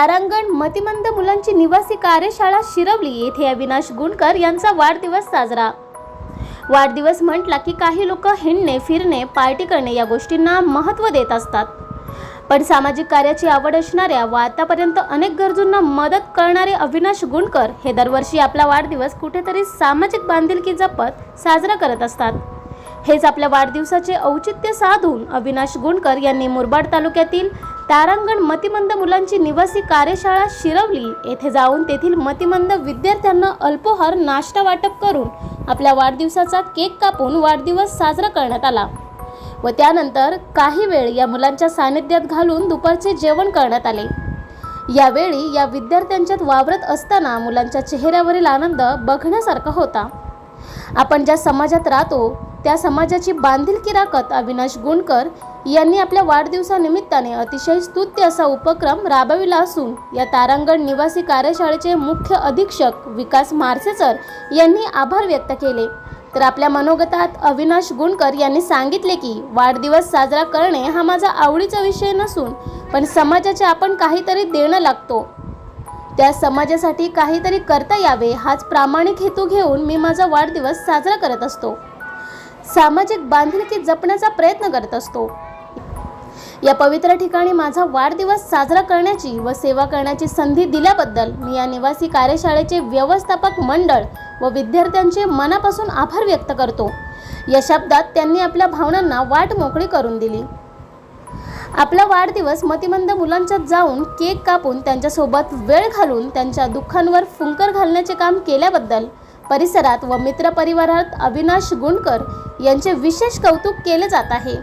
तारांगण मतिमंद मुलांची निवासी कार्यशाळा शिरवली. येथे अविनाश गुणकर यांचा वाढदिवस साजरा. वाढदिवस म्हटला की काही लोक हिंडणे फिरणे पार्टी करणे या गोष्टींना महत्त्व देत असतात. पण सामाजिक कार्याची आवड असणाऱ्या व आतापर्यंत अनेक गरजूंना मदत करणारे अविनाश गुणकर हे दरवर्षी आपला वाढदिवस कुठेतरी सामाजिक बांधिलकी जपत साजरा करत असतात. हेच आपल्या वाढदिवसाचे औचित्य साधून अविनाश गुणकर यांनी मुरबाड तालुक्यातील तारांगण मतिमंद मुलांची निवासी कार्यशाळा शिरवली. येथे जाऊन तेथील मतिमंद विद्यार्थ्यांना अल्पोहार नाश्ता वाटप करून आपल्या वाढदिवसाचा केक कापून वाढदिवस साजरा करण्यात आला. व त्यानंतर काही वेळ या मुलांच्या सानिध्यात घालून दुपारचे जेवण करण्यात आले. यावेळी या विद्यार्थ्यांच्यात वावरत असताना मुलांच्या चेहऱ्यावरील आनंद बघण्यासारखा होता. आपण ज्या समाजात राहतो त्या समाजाची बांधिलकी राखत अविनाश गुणकर यांनी आपल्या वाढदिवसानिमित्ताने अतिशय स्तुत्य असा उपक्रम राबविला असून या तारांगण निवासी कार्यशाळेचे मुख्य अधीक्षक विकास मार्सेसर यांनी आभार व्यक्त केले. तर आपल्या मनोगतात अविनाश गुणकर यांनी सांगितले की वाढदिवस साजरा करणे हा माझा आवडीचा विषय नसून पण समाजाचे आपण काहीतरी देणं लागतो. त्या समाजासाठी काहीतरी करता यावे हाच प्रामाणिक हेतू घेऊन मी माझा वाढदिवस साजरा करत असतो. सामाजिक बांधिलकी जपण्याचा प्रयत्न करत असतो. या पवित्र ठिकाणी माझा वाढदिवस साजरा करण्याची व सेवा करण्याची संधी दिल्याबद्दल मी या निवासी कार्यशाळेचे व्यवस्थापक मंडळ व विद्यार्थ्यांचे मनापासून आभार व्यक्त करतो. या शब्दात त्यांनी आपल्या भावनांना वाट मोकळी करून दिली. आपला वाढदिवस मतिमंद मुलांच्यात जाऊन केक कापून त्यांच्यासोबत वेळ घालून त्यांच्या दुःखांवर फुंकर घालण्याचे काम केल्याबद्दल परिसरात व मित्रपरिवारात अविनाश गुणकर यांचे विशेष कौतुक केले जात आहे.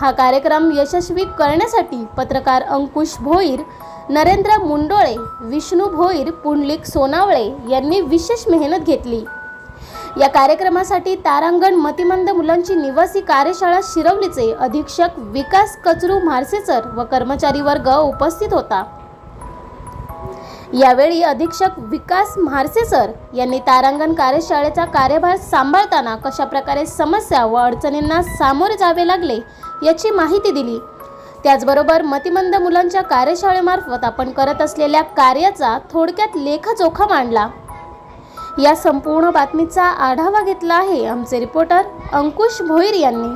हा कार्यक्रम यशस्वी करण्यासाठी पत्रकार अंकुश भोईर नरेंद्र मुंडोळे विष्णू भोईर पुंडलिक सोनावळे यांनी विशेष मेहनत घेतली. या कार्यक्रमासाठी तारांगण मतिमंद मुलांची निवासी कार्यशाळा शिरवलीचे अधीक्षक विकास कचरू म्हारसेसर व कर्मचारी वर्ग उपस्थित होता. यावेळी अधीक्षक विकास म्हारसेसर यांनी तारांगण कार्यशाळेचा कार्यभार सांभाळताना कशा प्रकारे समस्या व अडचणींना सामोरे जावे लागले याची माहिती दिली. त्याचबरोबर मतिमंद मुलांच्या कार्यशाळेमार्फत आपण करत असलेल्या कार्याचा थोडक्यात लेखाजोखा मांडला. या संपूर्ण बातमीचा आढावा घेतला आहे आमचे रिपोर्टर अंकुश भोईर यांनी.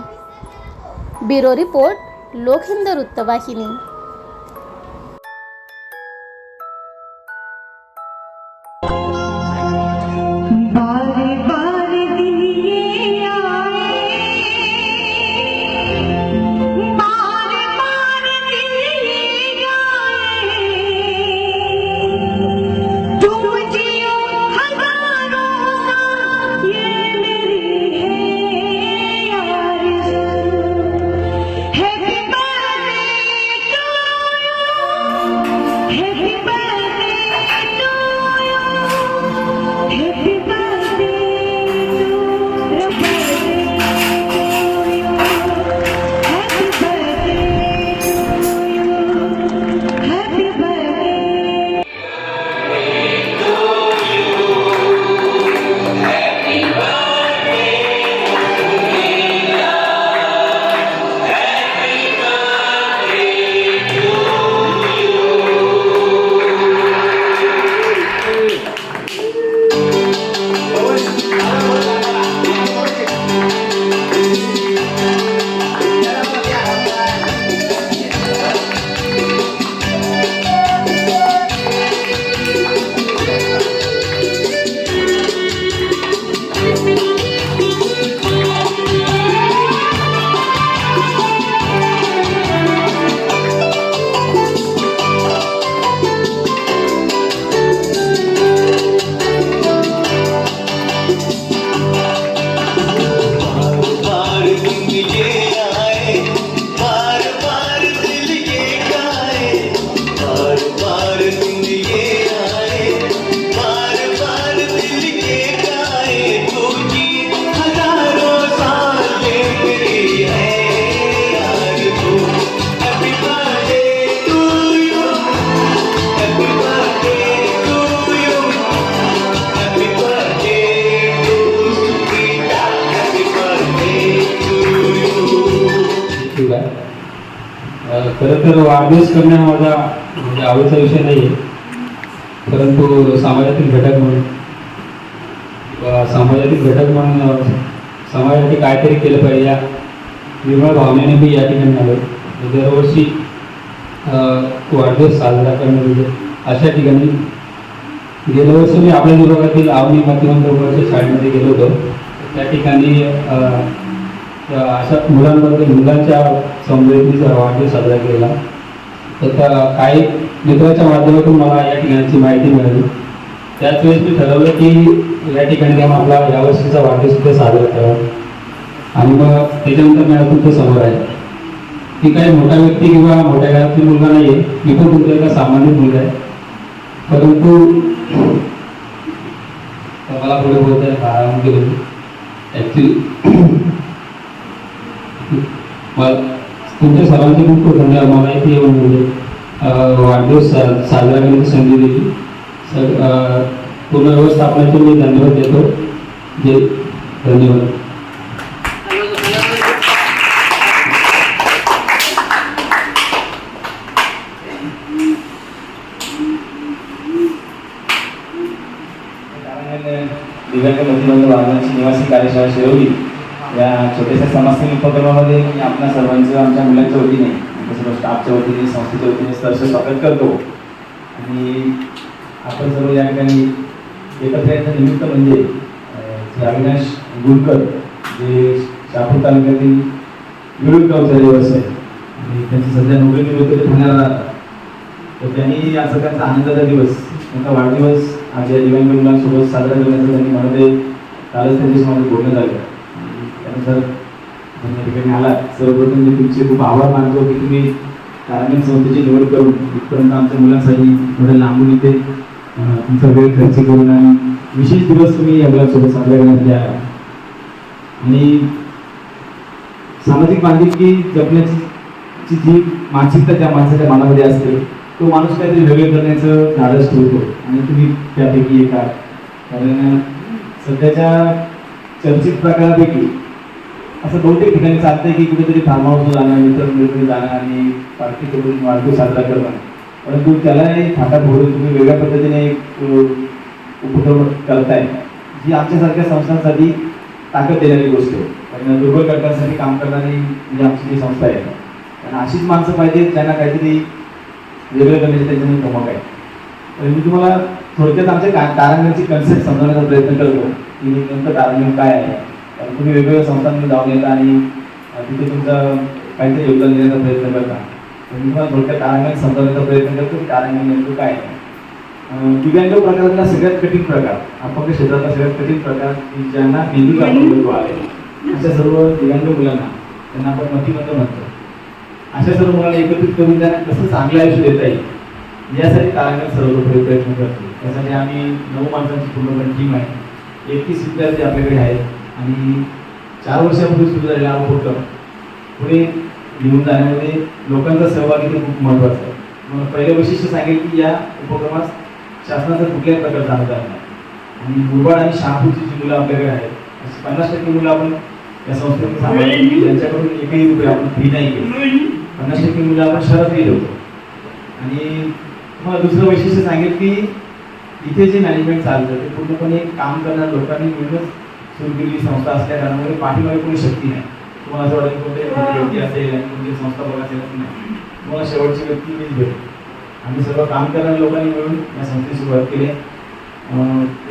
ब्युरो रिपोर्ट लोकहिंद वृत्तवाहिनी. खरं तर वाढदिवस करणे हा माझा म्हणजे आवडीचा विषय नाही आहे परंतु समाजातील घटक म्हणून समाजातील घटक म्हणून समाजासाठी काहीतरी केलं पाहिजे या निर्मळ भावनेने मी या ठिकाणी आलो. दरवर्षी वाढदिवस साजरा करणं म्हणजे अशा ठिकाणी गेल्या वर्षी मी आपल्या विभागातील आवनी मध्यमंत शाळेमध्ये गेलो होतो. त्या ठिकाणी अशा मुलांबद्दल मुलांच्या समजुतीचा वाढदिवस साजरा केला. तर काही मित्राच्या माध्यमातून मला या ठिकाणची माहिती मिळाली. त्याच वेळेस मी ठरवलं की या ठिकाणी जाऊन आपला यावर्षीचा वाढदिवससुद्धा साजरा करावा. आणि मग त्याच्यानंतर मी आता तुमच्यासमोर आहे. की काही मोठा व्यक्ती किंवा मोठ्या घरातील मुलगा नाही आहे मी पण तुमचा एका सामान्य मुलगा आहे. परंतु मला पुढे बोलताय आराम केलं. ॲक्च्युली तुमच्या सर्वांचे खूप खूप धन्यवाद मला इथे येऊन म्हणजे अं, वाढदिवस सा- साजरा करण्याची संधी दिली सग अं, पूर्ण व्यवस्थापनाचे मी धन्यवाद देतो जे धन्यवाद दिव्यांग मध्यमंत बांधवांची निवासी कार्यशाळा शिरवली या छोट्याशा समाजसेवी उपक्रमामध्ये मी आपल्या सर्वांचं आमच्या मुलांच्या वतीने आमच्या सर्व स्टाफच्या वतीने संस्थेच्या वतीने सहर्ष स्वागत करतो. आणि आपण सर्व या ठिकाणी एकत्र याचं निमित्त म्हणजे श्री अविनाश गुलकर जे शापूर तालुक्यातील विरुद्धचा दिवस आहे. आणि त्यांची सध्या नोकरी निवृत्त ते राहतात. तर त्यांनी या सगळ्यांचा आनंदाचा दिवस त्यांचा वाढदिवस आज या दिव्यांग मुलांसोबत साजरा करण्याचं त्यांनी मनाते कालच त्यांच्याशी माझं बोलणं झालं आपण जर या ठिकाणी आला सर्वप्रथम मी तुमचे खूप आभार मानतो की तुम्ही तारांगण संस्थेची निवड करून इथपर्यंत आमच्या मुलांसाठी थोडं लांबून इथे तुमचा वेळ खर्च करून आणि विशेष दिवस तुम्ही या मुलांसोबत साजरा करण्यात आला आणि सामाजिक बांधिलकी जपण्याची ची जी मानसिकता त्या माणसाच्या मनामध्ये असते तो माणूस काहीतरी वेगळे करण्याचं धाडस ठेवतो आणि तुम्ही त्यापैकी एक आहात. कारण सध्याच्या चर्चित प्रकारापैकी असं बहुतेक ठिकाणी चालतंय की कुठेतरी फार्म हाऊस जाणं मित्र मिळून जाणं आणि पार्टी करून वाढदिवस साजरा करणं. परंतु त्यालाही फाटा फोडून तुम्ही वेगळ्या पद्धतीने एक उपक्रम करताय. जी आमच्यासारख्या संस्थांसाठी ताकद देणारी गोष्ट आहे. कारण दुर्बल घटकांसाठी काम करणारी जी आमची जी संस्था आहे. आणि अशीच माणसं पाहिजे ज्यांना काहीतरी वेगळं करण्याची त्यांच्यामध्ये धमक आहे. तर मी तुम्हाला थोडक्यात आमच्या का तारांगणची कन्सेप्ट समजवण्याचा प्रयत्न करतो की नेमकं तारांगण काय आहे. तुम्ही वेगवेगळ्या संस्थांमध्ये जाऊन येता आणि तिथे तुमचं काहीतरी योगदान देण्याचा प्रयत्न करता. मी तुम्हाला थोडक्यात तारांगण समजवण्याचा प्रयत्न करतो तारांगण नेमकं काय दिव्यांग प्रकारातला सगळ्यात कठीण प्रकार अपंग क्षेत्रातला सगळ्यात कठीण प्रकार की ज्यांना मेंदूचा अपंगत्व आहे अशा सर्व दिव्यांग मुलांना त्यांना आपण मतिमंद म्हणतो. अशा सर्व मुलांना एकत्रित करून त्यांना कसं चांगलं आयुष्य देता येईल यासाठी तारांगण सर्वतोपरी प्रयत्न करतो. त्यासाठी आम्ही नऊ माणसांची पूर्णपणे टीम आहे. एकतीस विद्यार्थी आपल्याकडे आहेत. आणि चार वर्षापूर्वी सुरू झालेला हा उपक्रम पुढे घेऊन जाण्यामध्ये लोकांचा सहभाग इथे खूप महत्त्वाचा आहे. मग पहिलं वैशिष्ट्य सांगेल की या उपक्रमात शासनाचा कुठल्याही प्रकारचा अनुदान नाही. आणि मुरबाड आणि शहापूरची जी मुलं आपल्याकडे आहेत अशी पन्नास टक्के मुलं आपण या संस्थेतून सांभाळली की ज्यांच्याकडून एकही रुपये आपण फी नाही केली. पन्नास टक्के मुलं आपण शहरात गेलो. होतो आणि मग दुसरं वैशिष्ट्य सांगेल की इथे जे मॅनेजमेंट चालतं ते पूर्णपणे काम करणाऱ्या लोकांनी मिळूनच सुरू केलेली संस्था असल्या कारणामुळे पाठीमागे कोणी शक्ती नाही. तुम्हाला असं वाटेल कोणते मोठी व्यक्ती असेल आणि कोणती संस्थापक असेल असं नाही. तुम्हाला शेवटची व्यक्ती मीच भेटेल. आम्ही सर्व काम करणाऱ्या लोकांनी मिळून या संस्थेची सुरुवात केली आहे.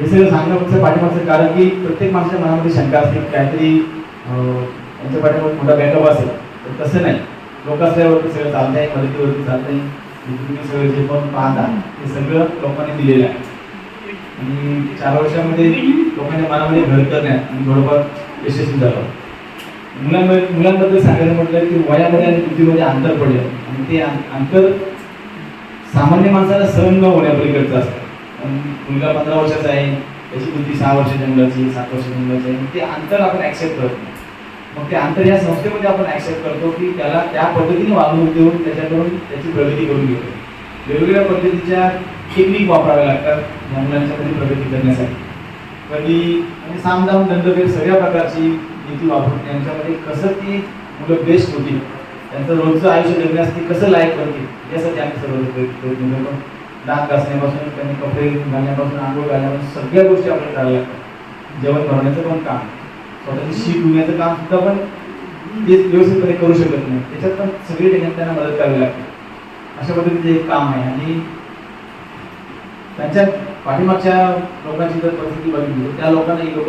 हे सगळं सांगण्याचं पाठीमागचं कारण की प्रत्येक माणसाच्या मनामध्ये शंका असते की काहीतरी अं, यांच्या पाठीमागे मोठा बॅकअप असेल. तर तसं नाही. लोक असल्यावरती सगळं चालतंय मदतीवरती चालतंय. तुम्ही सगळं जे पण पाहता ते सगळं लोकांनी दिलेलं आहे. आणि चार वर्षामध्ये लोकांच्या मनामध्ये घर करण्यात आणि थोडंफार यशस्वी झालं. मुलांमध्ये मुलांबद्दल सांगायला म्हटलं की वयामध्ये आणि बुद्धीमध्ये अंतर पडलं. आणि ते अंतर सामान्य माणसाला सहन न होण्यापलीकडचं असतं पण मुलगा पंधरा वर्षाचा आहे त्याची बुद्धी सहा वर्षाच्या मुलाची सात वर्षाच्या मुलाची आहे. ते अंतर आपण ऍक्सेप्ट करत नाही. मग ते अंतर या संस्थेमध्ये आपण ऍक्सेप्ट करतो की त्याला त्या पद्धतीने वागणूक देऊन त्याच्याकडून त्याची प्रगती करून घेतो. वेगवेगळ्या पद्धतीच्या टेक्निक वापराव्या लागतात या मुलांच्यामध्ये प्रगती करण्यासाठी. कधी आणि सामदाम दंडभेद सगळ्या प्रकारची नीती वापरून त्यांच्यामध्ये कसं ती मुलं बेस्ट होतील त्यांचं रोजचं आयुष्य जगण्यास ती कसं लायक करतील यासाठी आम्ही सर्व प्रयत्न करतो दात घासण्यापासून त्यांनी कपडे घालण्यापासून आंघोळ घालण्यापासून सगळ्या गोष्टी आपल्याला करायला लागतात. जेवण भरण्याचं पण काम स्वतःची शीत धुण्याचं काम सुद्धा पण ते व्यवस्थितपणे करू शकत नाही. त्याच्यात पण सगळी ठिकाणी त्यांना मदत करावी लागते. अशा पद्धतीचे एक काम आहे. आणि त्यांच्या पाठीमागच्या लोकांची जर परिस्थिती बघितली तर त्या लोकांना ही लोक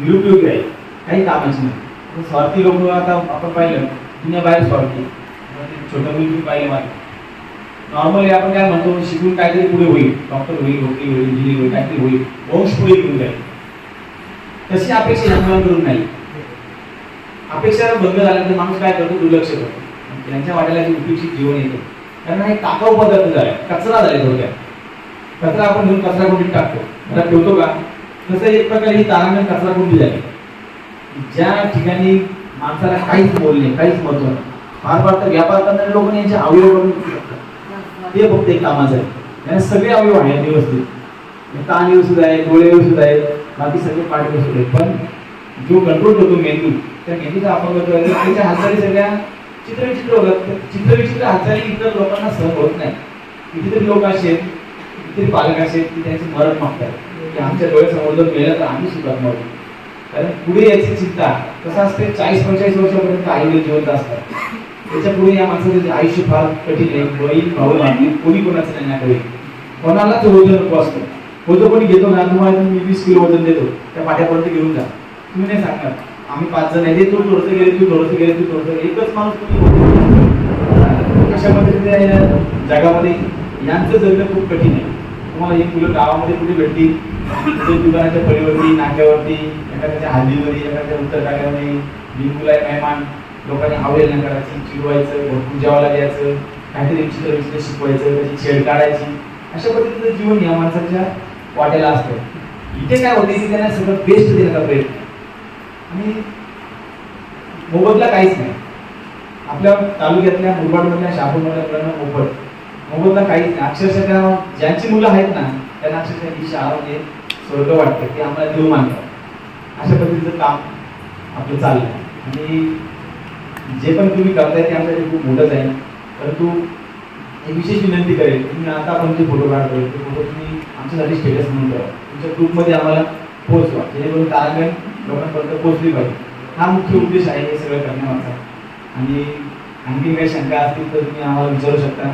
निरुपयोगी आहे काही कामाची नाही. स्वार्थी लोक आता आपण पाहिलं दुनियाबाहेर स्वार्थी. छोटं मुलगी पाहिलं मागे. नॉर्मली आपण काय म्हणतो शिकून काहीतरी पुढे होईल. डॉक्टर होईल वकील होईल इंजिनियर होईल काहीतरी होईल. वंश पुढे घेऊन जाईल. तशी अपेक्षा निर्माण करून नाही. अपेक्षा भंग झाल्यानंतर माणूस काय करतो? दुर्लक्ष करतो. त्यांच्या वाट्याला जे उपयुक्त जीवन येतं. कारण हे टाकाऊ पदार्थ झाले कचरा झाले थोडक्यात. कचरा आपण घेऊन कचरा कुंडीत टाकतो. आता ठेवतो का? तसं एक प्रकारे ही तारांगण कचरा कुंडी झाली ज्या ठिकाणी माणसाला काहीच बोलणे काहीच महत्त्व नाही. फार फार तर व्यापार करणारे लोक यांचे अवयव करून शकतात. ते फक्त एक कामाचं आहे. त्यांना सगळे अवयव आहेत व्यवस्थित. म्हणजे कान व्यवस्थित आहे डोळे व्यवस्थित आहेत बाकी सगळे पाठ व्यवस्थित आहेत. पण जो कंट्रोल करतो मेंदू त्या मेंदूचा आपण करतो त्याच्या हालचाली सगळ्या चित्रविचित्र होतात. चित्रविचित्र हालचाली इतर लोकांना सहन होत नाही. कितीतरी लोक असे आहेत किती पालक असे की त्यांचे मरण मागतात. की आमच्या डोळ्यासमोर जर मेलं तर आम्ही सुद्धा मरू. कारण पुढे याची चिंता कसं असते चाळीस पंचेचाळीस वर्षापर्यंत आईने जिवंत असतात. त्याच्या पुढे या माणसाचं आयुष्य फार कठीण आहे बहीण भाऊ भांडी कोणी कोणाचं नाही नाकडे कोणालाच वजन नको असतं. होतं कोणी घेतो ना तुम्हाला मी वीस किलो वजन देतो. त्या पाठ्यापर्यंत घेऊन जा. तुम्ही नाही सांगणार. आम्ही पाच जण आहे. तू थोडंसं गेले तू थोडंसं गेले तू थोडंसं गेले. एकच माणूस तुम्ही अशा पद्धतीने जगामध्ये यांचं जगणं खूप कठीण आहे. तुम्हाला ही मुलं गावामध्ये कुठे भेटतील? कुठे दुकानाच्या पलीवरती नाक्यावरती एखाद्याच्या हल्दीवरती एखाद्या उत्तर टाक्यामध्ये बिंदूला मेहमान लोकांनी आवडेल ना करायची? चिडवायचं भरपूर जेवायला द्यायचं काहीतरी विचित्र विचित्र शिकवायचं त्याची छेड काढायची. अशा पद्धतीचं जीवन या माणसाच्या वाट्याला असतं. इथे काय होते की त्यांना सगळं बेस्ट देण्याचा प्रयत्न. आणि मोबदला काहीच नाही. आपल्या तालुक्यातल्या मुरबाडमधल्या शहापूरमधल्या मुलांना मोफत. मोबदला काहीच नाही अक्षरशः त्या ज्यांची मुलं आहेत ना त्यांना अक्षरशः ही शाळा म्हणजे स्वर्ग वाटतं ते आम्हाला देव मानतात. अशा पद्धतीचं काम आपलं चाललं आणि जे पण तुम्ही करताय ते आमच्यासाठी खूप मोठंच आहे. परंतु एक विशेष विनंती करेल तुम्ही आता आपण जे फोटो काढतोय ते फोटो तुम्ही आमच्यासाठी स्टेटस म्हणून ठेवा. तुमच्या ग्रुपमध्ये आम्हाला पोहोचवा जेणेकरून तारांगण लोकांपर्यंत पोहोचली पाहिजे. हा मुख्य उद्देश आहे हे सगळं करण्यामागचा. आणि आणखी काही शंका असतील तर तुम्ही आम्हाला विचारू शकता.